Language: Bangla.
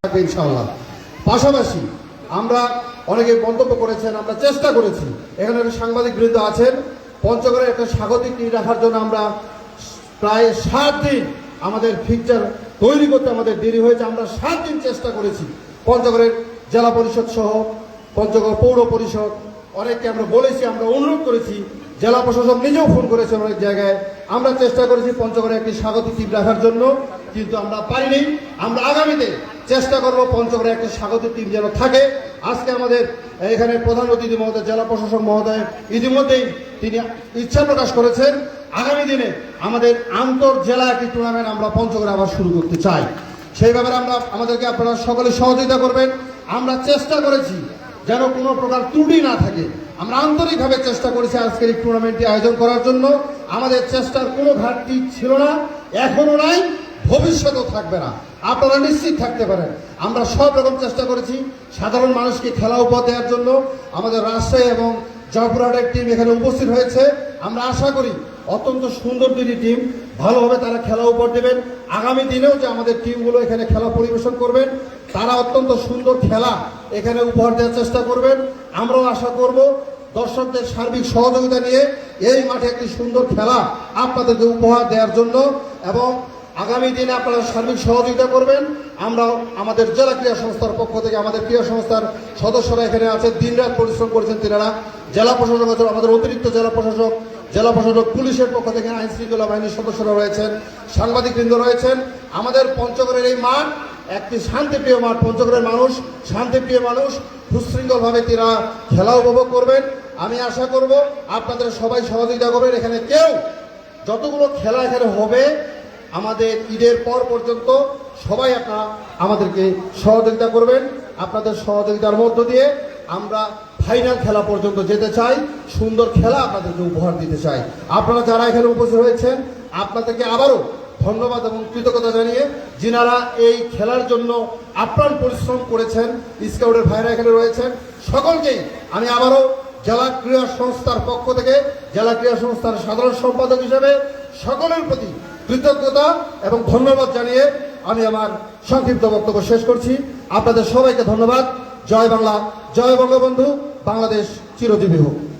থাকবে ইনশাআল্লাহ। পাশাপাশি আমরা অনেকে মন্তব্য করেছেন, আমরা চেষ্টা করেছি। এখানে একটা সাংবাদিক বৃন্দ আছেন, পঞ্চগড়ে একটা স্বাগতিক টিম রাখার জন্য আমরা প্রায় সাত দিন আমাদের ফিকচার তৈরি করতে আমাদের দেরি হয়েছে, আমরা সাত দিন চেষ্টা করেছি। পঞ্চগড়ের জেলা পরিষদ সহ, পঞ্চগড় পৌর পরিষদ, অনেককে আমরা বলেছি, আমরা অনুরোধ করেছি, জেলা প্রশাসক নিজেও ফোন করেছেন অনেক জায়গায়। আমরা চেষ্টা করেছি পঞ্চগড়ে একটি স্বাগতিক টিম রাখার জন্য। কিন্তু আমরা পারিনি। আমরা আগামীতে চেষ্টা করব পঞ্চগড়ে একটি স্বাগত টিম যেন থাকে। আজকে আমাদের এখানে প্রধান অতিথি মহোদয়, জেলা প্রশাসক মহোদয় ইতিমধ্যেই তিনি ইচ্ছা প্রকাশ করেছেন। আগামী দিনে আমাদের আন্তর জেলা একটি টুর্নামেন্ট আমরা পঞ্চগড়ে আবার শুরু করতে চাই। সেই ব্যাপারে আমরা আমাদেরকে আপনারা সকলে সহযোগিতা করবেন। আমরা চেষ্টা করেছি যেন কোনো প্রকার ত্রুটি না থাকে। আমরা আন্তরিকভাবে চেষ্টা করেছি আজকের এই টুর্নামেন্টটি আয়োজন করার জন্য। আমাদের চেষ্টার কোনো ঘাটতি ছিল না, এখনও নাই। ভবিষ্যতেও থাকবে না। আপনারা নিশ্চিত থাকতে পারেন। আমরা সব রকম চেষ্টা করেছি সাধারণ মানুষকে খেলা উপহার দেওয়ার জন্য। আমাদের রাজশাহী এবং জয়পুরহাটের টিম এখানে উপস্থিত হয়েছে। আমরা আশা করি অত্যন্ত সুন্দর দুটি টিম ভালোভাবে তারা খেলা উপহার দেবেন। আগামী দিনেও যে আমাদের টিমগুলো এখানে খেলা পরিবেশন করবেন, তারা অত্যন্ত সুন্দর খেলা এখানে উপহার দেওয়ার চেষ্টা করবেন। আমরাও আশা করব দর্শকদের সার্বিক সহযোগিতা নিয়ে এই মাঠে একটি সুন্দর খেলা আপনাদেরকে উপহার দেওয়ার জন্য এবং আগামী দিনে আপনারা সার্বিক সহযোগিতা করবেন। আমরা আমাদের জেলা ক্রীড়া সংস্থার পক্ষ থেকে আমাদের ক্রীড়া সংস্থার সদস্যরা এখানে আছে, দিনরাত পরিশ্রম করেছেন তেনারা। জেলা প্রশাসক আছেন আমাদের অতিরিক্ত জেলা প্রশাসক জেলা প্রশাসক পুলিশের পক্ষ থেকে আইন শৃঙ্খলা বাহিনীর সদস্যরা রয়েছেন, সাংবাদিকবৃন্দ রয়েছেন। আমাদের পঞ্চগড়ের এই মাঠ একটি শান্তিপ্রিয় মাঠ, পঞ্চগড়ের মানুষ, শান্তিপ্রিয় মানুষ, সুশৃঙ্খলভাবে তারা খেলা উপভোগ করবেন। আমি আশা করব আপনাদের সবাই সহযোগিতা করবেন। এখানে কেউ যতগুলো খেলা এখানে হবে আমাদের ঈদের পর পর্যন্ত সবাই আপনারা আমাদেরকে সহযোগিতা করবেন। আপনাদের সহযোগিতার মধ্য দিয়ে আমরা ফাইনাল খেলা পর্যন্ত যেতে চাই, সুন্দর খেলা আপনাদেরকে উপহার দিতে চাই। আপনারা যারা এখানে উপস্থিত হয়েছেন, আপনাদেরকে আবারও ধন্যবাদ এবং কৃতজ্ঞতা জানিয়ে যিনারা এই খেলার জন্য আপ্রাণ পরিশ্রম করেছেন, স্কাউটের ভাইরা এখানে রয়েছেন, সকলকেই আমি আবারও জেলা ক্রীড়া সংস্থার পক্ষ থেকে, জেলা ক্রীড়া সংস্থার সাধারণ সম্পাদক হিসেবে সকলের প্রতি কৃতজ্ঞতা এবং ধন্যবাদ জানিয়ে আমি আমার সংক্ষিপ্ত বক্তব্য শেষ করছি। আপনাদের সবাইকে ধন্যবাদ। জয় বাংলা, জয় বঙ্গবন্ধু। বাংলাদেশ চিরজীবী হোক।